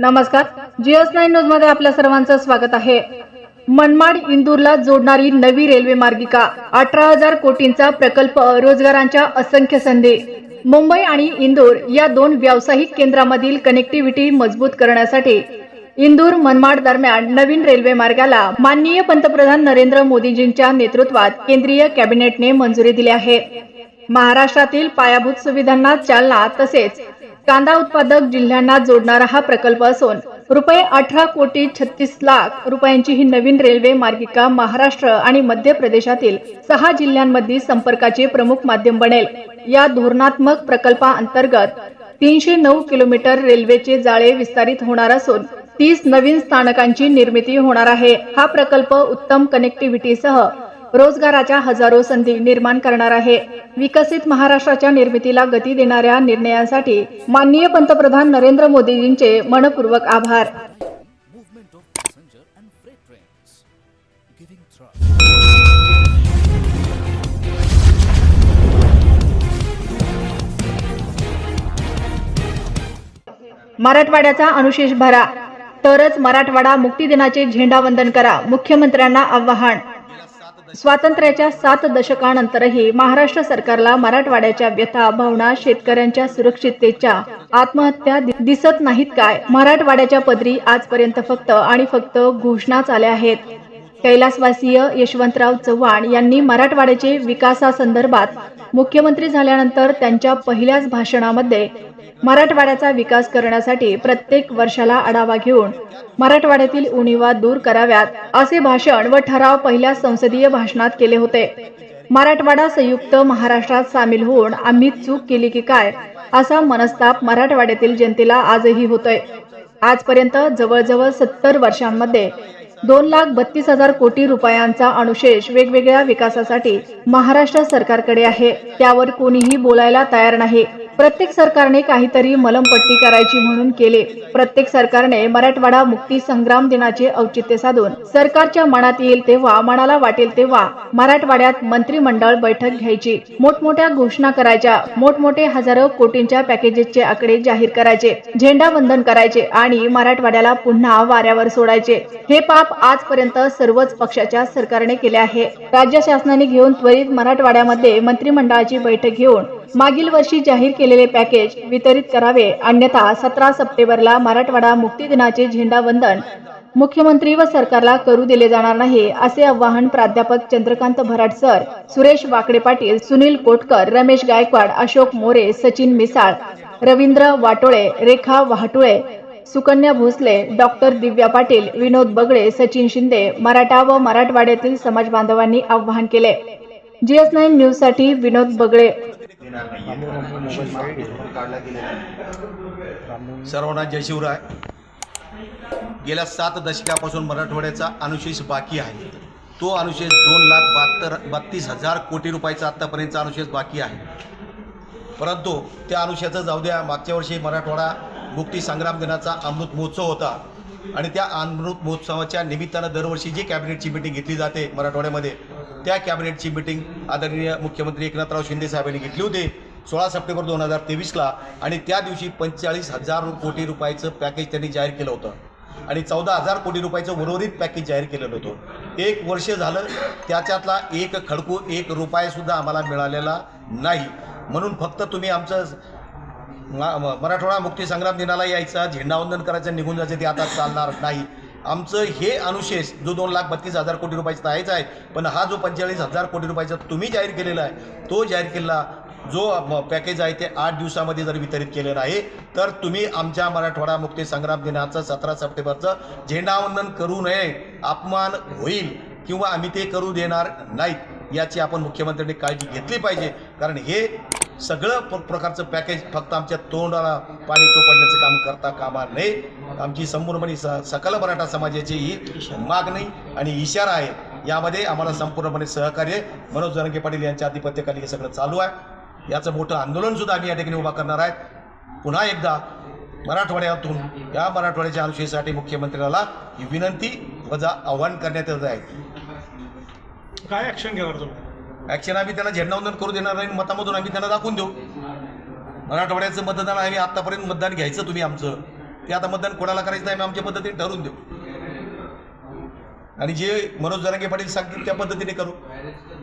नमस्कार. GS nine न्यूजमध्ये आपल्या सर्वांचं स्वागत आहे. मनमाड इंदूरला जोडणारी नवी रेल्वे मार्गिका अठरा हजार कोटींचा प्रकल्प रोजगारांच्या असंख्य संधी. मुंबई आणि इंदूर या दोन व्यावसायिक केंद्रामधील कनेक्टिव्हिटी मजबूत करण्यासाठी इंदूर मनमाड दरम्यान नवीन रेल्वे मार्गाला माननीय पंतप्रधान नरेंद्र मोदीजींच्या नेतृत्वात केंद्रीय कॅबिनेटने मंजुरी दिली आहे. महाराष्ट्रातील पायाभूत सुविधांना चालना तसेच कांदा उत्पादक जिल्ह्यांना जोडणारा हा प्रकल्प असून रुपये अठरा कोटी छत्तीस लाख रुपयांची ही नवीन रेल्वे मार्गिका महाराष्ट्र आणि मध्य प्रदेशातील सहा जिल्ह्यांमधील संपर्काचे प्रमुख माध्यम बनेल. या धोरणात्मक प्रकल्पाअंतर्गत तीनशे नऊ किलोमीटर रेल्वेचे जाळे विस्तारित होणार असून तीस नवीन स्थानकांची निर्मिती होणार आहे. हा प्रकल्प उत्तम कनेक्टिव्हिटीसह रोजगाराच्या हजारो संधी निर्माण करणार आहे. विकसित महाराष्ट्राच्या निर्मितीला गती देणाऱ्या निर्णयांसाठी माननीय पंतप्रधान नरेंद्र मोदीजींचे मनपूर्वक आभार. मराठवाड्याचा अनुशेष भरा. तरच मराठवाडा मुक्ती दिनाचे झेंडावंदन करा. मुख्यमंत्र्यांना आवाहन. स्वातंत्र्याच्या सात दशकानंतरही महाराष्ट्र सरकारला मराठवाड्याच्या व्यथा भावना शेतकऱ्यांच्या सुरक्षिततेच्या आत्महत्या दिसत नाहीत काय? मराठवाड्याच्या पदरी आजपर्यंत फक्त आणि फक्त घोषणाच आल्या आहेत. कैलासवासीय यशवंतराव चव्हाण यांनी मराठवाड्याचे विकासासंदर्भात मुख्यमंत्री झाल्यानंतर त्यांच्या पहिल्याच भाषणामध्ये मराठवाड्याचा विकास करण्यासाठी प्रत्येक वर्षाला आढावा घेऊन मराठवाड्यातील उणीवा दूर कराव्यात असे भाषण व ठराव पहिल्या संसदीय भाषणात केले होते. मराठवाडा संयुक्त महाराष्ट्रात सामील होऊन आम्ही चूक केली की काय असा मनस्ताप मराठवाड्यातील जनतेला आजही होतोय. आजपर्यंत जवळजवळ सत्तर वर्षांमध्ये दोन लाख बत्तीस हजार कोटी रुपयांचा अनुशेष वेगवेगळ्या विकासासाठी महाराष्ट्र सरकारकडे आहे. त्यावर कोणीही बोलायला तयार नाही. प्रत्येक सरकारने काहीतरी मलमपट्टी करायची म्हणून केले. प्रत्येक सरकारने मराठवाडा मुक्ती संग्राम दिनाचे औचित्य साधून सरकारच्या मनात येईल तेव्हा मनाला वाटेल तेव्हा मराठवाड्यात मंत्रिमंडळ बैठक घ्यायची. मोठमोठ्या घोषणा करायच्या. मोठमोठे हजारो कोटींच्या पॅकेजेसचे आकडे जाहीर करायचे. झेंडा वंदन करायचे आणि मराठवाड्याला पुन्हा वाऱ्यावर सोडायचे. हे पाप आजपर्यंत सर्वच पक्षाच्या सरकारने केले आहे. राज्य शासनाने घेऊन त्वरित मराठवाड्यामध्ये मंत्रिमंडळाची बैठक घेऊन मागील वर्षी जाहीर केलेले पॅकेज वितरित करावे अन्यथा सतरा सप्टेंबरला मराठवाडा मुक्ती दिनाचे झेंडावंदन मुख्यमंत्री व सरकारला करू दिले जाणार नाही असे आवाहन प्राध्यापक चंद्रकांत भराट सर सुरेश वाकडे पाटील सुनील कोटकर रमेश गायकवाड अशोक मोरे सचिन मिसाळ रवींद्र वाटोळे रेखा वाहटुळे सुकन्या भोसले डॉक्टर दिव्या पाटील विनोद बगडे सचिन शिंदे मराठा व मराठवाड्यातील समाज बांधवांनी आवाहन केले. जीएस नाईन न्यूजसाठी विनोद बगळे. काढला गेलेला सर्वांना जय शिवराय. गेल्या सात दशकापासून मराठवाड्याचा अनुशेष बाकी आहे. तो अनुशेष दोन लाख बहात्तर बत्तीस हजार कोटी रुपयाचा आत्तापर्यंतचा अनुशेष बाकी आहे. परंतु त्या अनुशेषाचं जाऊ द्या मागच्या वर्षी मराठवाडा मुक्ती संग्राम दिनाचा अमृत महोत्सव होता. आणि त्या अमृत महोत्सवाच्या निमित्तानं दरवर्षी जी कॅबिनेटची मिटिंग घेतली जाते मराठवाड्यामध्ये त्या कॅबिनेटची मिटिंग आदरणीय मुख्यमंत्री एकनाथराव शिंदे साहेबांनी घेतली होती. सोळा सप्टेंबर दोन हजार तेवीसला आणि त्या दिवशी पंचेचाळीस हजार कोटी रुपयाचं पॅकेज त्यांनी जाहीर केलं होतं. आणि चौदा हजार कोटी रुपयाचं उर्वरित पॅकेज जाहीर केलेलं होतं. एक वर्ष झालं त्याच्यातला एक खडकू एक रुपयासुद्धा आम्हाला मिळालेला नाही. म्हणून फक्त तुम्ही आमचं म- मराठवाडा मुक्ती संग्राम दिनाला यायचा झेंडावंदन करायचं निघून जायचं ते आता चालणार नाही. आमचं हे अनुशेष जो दोन लाख बत्तीस हजार कोटी रुपयाचा आहेच आहे पण हा जो पंचेचाळीस हजार कोटी रुपयाचा तुम्ही जाहीर केलेला आहे तो जाहीर केलेला जो पॅकेज आहे ते आठ दिवसामध्ये जर वितरित केलेलं आहे तर तुम्ही आमच्या मराठवाडा मुक्ती संग्राम दिनाचं सतरा सप्टेंबरचं झेंडावंदन करू नये अपमान होईल किंवा आम्ही ते करू देणार नाहीत याची आपण मुख्यमंत्र्यांनी काळजी घेतली पाहिजे कारण हे सगळं प्र प्रकारचं पॅकेज फक्त आमच्या तोंडाला पाणी चोपडण्याचं काम करता कामा नये. आमची संपूर्णपणे म्हणजे स सकल मराठा समाजाची ही मागणी आणि इशारा आहे. यामध्ये आम्हाला संपूर्णपणे सहकार्य मनोज जरंगे पाटील यांच्या आधिपत्याखाली हे सगळं चालू आहे. याचं मोठं आंदोलनसुद्धा आम्ही या ठिकाणी उभा करणार आहेत. पुन्हा एकदा मराठवाड्यातून या मराठवाड्याच्या अनुशेषासाठी मुख्यमंत्र्याला ही विनंती वजा आव्हान करण्यात येत आहे. काय ॲक्शन घेणार तुम्ही? ॲक्शन आम्ही त्यांना झेंडावंदन करू देणार नाही मतामधून आम्ही त्यांना दाखवून देऊ. मराठवाड्याचं मतदान आम्ही आत्तापर्यंत मतदान घ्यायचं तुम्ही आमचं. ते आता मतदान कोणाला करायचं नाही आम्ही आमच्या पद्धतीने ठरवून देऊ. आणि जे मनोज जरांगे पाटील सांगतील त्या पद्धतीने करू.